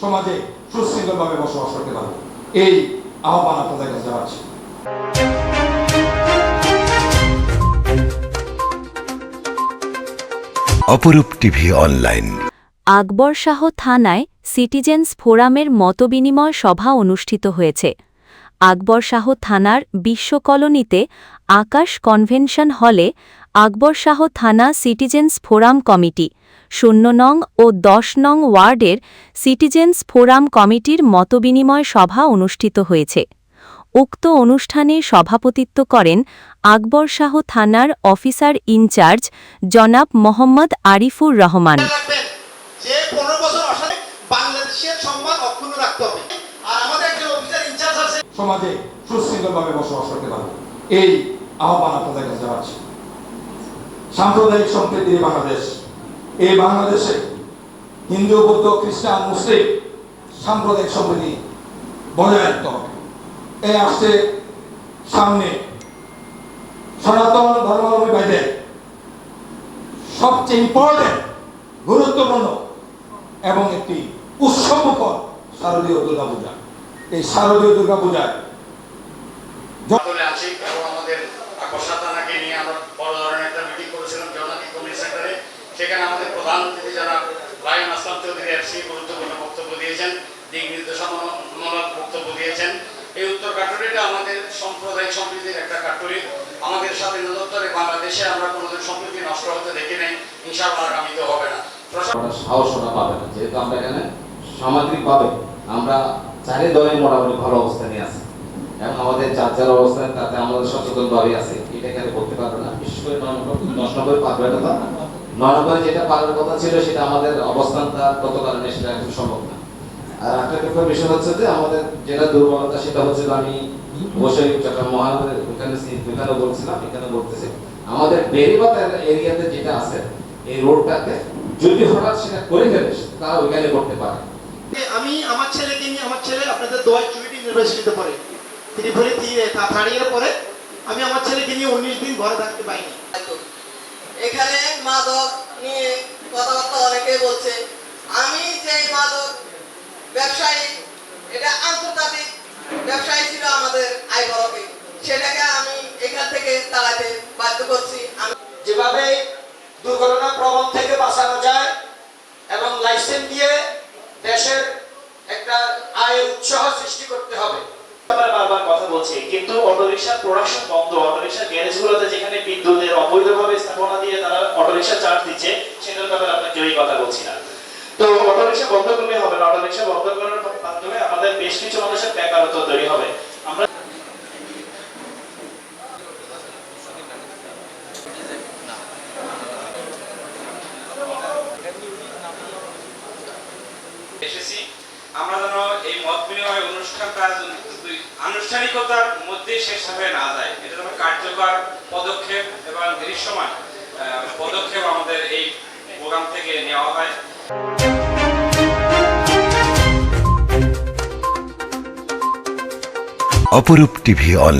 সমাজে সুশৃঙ্খলভাবে বসবাস করতে পারব এই আহ্বান আপনাদের কাছে জানাচ্ছি। অপরূপ টিভি অনলাইন। আকবর শাহ থানায় সিটিজেন্স ফোরামের মতবিনিময় সভা অনুষ্ঠিত হয়েছে। আকবর শাহ থানার বিশ্ব কলোনিতে আকাশ কনভেনশন হলে আকবর শাহ থানা সিটিজেন্স ফোরাম কমিটি শূন্য নং ও দশ নং ওয়ার্ডের সিটিজেন্স ফোরাম কমিটির মতবিনিময় সভা অনুষ্ঠিত হয়েছে। উক্ত অনুষ্ঠানে সভাপতিত্ব করেন আকবর শাহ থানার অফিসার ইনচার্জ জনাব মোহাম্মদ আরিফুর রহমান। মনে রাখবেন। যে পনেরো বছর অসাধে বাংলাদেশের সম্মান অক্ষুণ্ণ রাখতে হবে। আর আমাদের একজন অফিসার ইনচার্জ আছে। সমাজে সুশৃঙ্খলভাবে বসবাস করতে পারব। এই আহ্বান আপনাদের কাছে জানাচ্ছি। সাম্প্রদায়িক সম্প্রীতির বাংলাদেশ এই বাংলাদেশে হিন্দু, বৌদ্ধ, খ্রিস্টান, মুসলিম সাম্প্রদায়িক সম্প্রীতি বজায় রাখতে হবে। এই আসছে সামনে সনাতন ধর্মাবলম্বী ভাইদের সবচেয়ে ইম্পর্টেন্ট গুরুত্বপূর্ণ এবং একটি উৎসবমুখর শারদীয় দুর্গা পূজা এই শারদীয় দুর্গাপূজায় চলে আসি এবং আমাদের আকর্ষাতানাকে নিয়ে আমরা বড় ধরনের একটা মিটিং করেছিলাম জগন্নাথ কমিটি সেন্টারে। সেখানে আমাদের প্রধান অতিথি যারা লায়ন আসলাম চৌধুরী এফসি গুরুত্বপূর্ণ বক্তব্য দিয়েছেন, দিক নির্দেশনামূলক বক্তব্য দিয়েছেন। এই উত্তর কাটুরিটা আমাদের সাম্প্রদায়িক সম্প্রীতির একটা কাটুরি আমাদের স্বাধীনতোত্তরে বাংলাদেশে আমরা কোনোদিন সম্প্রীতি নষ্ট হতে দেখি নাই, ইনশাআল্লাহ আগামীতে হবে না। প্রশাসন আমরা সাহস ওরা পাবে না। যেহেতু আমরা এখানে সামগ্রিকভাবে আমরা চারি দলে মোটামুটি ভালো অবস্থানে আছি। এবং আমাদের যার অবস্থান তাতে আমাদের সচেতনভাবে আছে। এটা এখানে করতে পারবে না। বিশেষ করে নয় পারবে না তা নয় যেটা পারার কথা ছিল, সেটা আমাদের অবস্থানটা কত কারণে সেটা একটু সম্ভব না। আর একটা ব্যাপার বিষয় হচ্ছে যে আমাদের যেটা দুর্বলতা, সেটা হচ্ছে আমি চট্টগ্রাম মহানগরের ওখানে ওখানে বলছিলাম এখানে বলতেছি। আমাদের এরিয়াতে যেটা আছে, এই রোডটাতে যদি হঠাৎ সেটা করে ফেলে, তারা ওইখানে করতে পারে। আমি আমার ছেলেকে নিয়ে, আমার ছেলে আপনাদের দোয়াই চুইটি ইউনিভার্সিটিতে পড়ে। ত্রিপুরি থার্ড ইয়ার পরে আমি আমার ছেলেকে নিয়ে উনিশ দিন ঘরে থাকতে পাইনি এখানে মাদক নিয়ে কথাবার্তা অনেকে বলছে। আমি যে মাদক ব্যবসায়ী, এটা আন্তর্জাতিক ব্যবসায়ী ছিল আমাদের আই বড়কে সেটাকে আমি এখান থেকে তাড়াতে বাধ্য করছি। যেভাবে দুর্ঘটনা প্রবণ থেকে বাঁচানো যায় এবং লাইসেন্স দিয়ে দেশের একটা আয়ের উৎসাহ সৃষ্টি করতে হবে। বলছি কিন্তু অটোরিকশার প্রোডাকশন বন্ধ। গ্যারেজ গ্যারেজগুলোতে যেখানে বিদ্যুতের অবৈধভাবে স্থাপনা দিয়ে তারা অটোরিকশা চার্জ দিচ্ছে, সেটার ব্যাপারে আমরা কেউই কথা বলছি না। তো অটোরিকশা বন্ধ করলে হবে না। অটোরিকশা বন্ধ করার মাধ্যমে আমাদের বেশ কিছু মানুষের বেকারত্ব তৈরি হবে। আমরা যেন এই মত বিনিময় অনুষ্ঠানটা আনুষ্ঠানিকতার মধ্যে শেষ হয়ে না যায়, এটা যেন কার্যকর পদক্ষেপ এবং দৃশ্যমান পদক্ষেপ আমাদের এই প্রোগ্রাম থেকে নেওয়া হয়। অপরূপ টিভি অনলাইন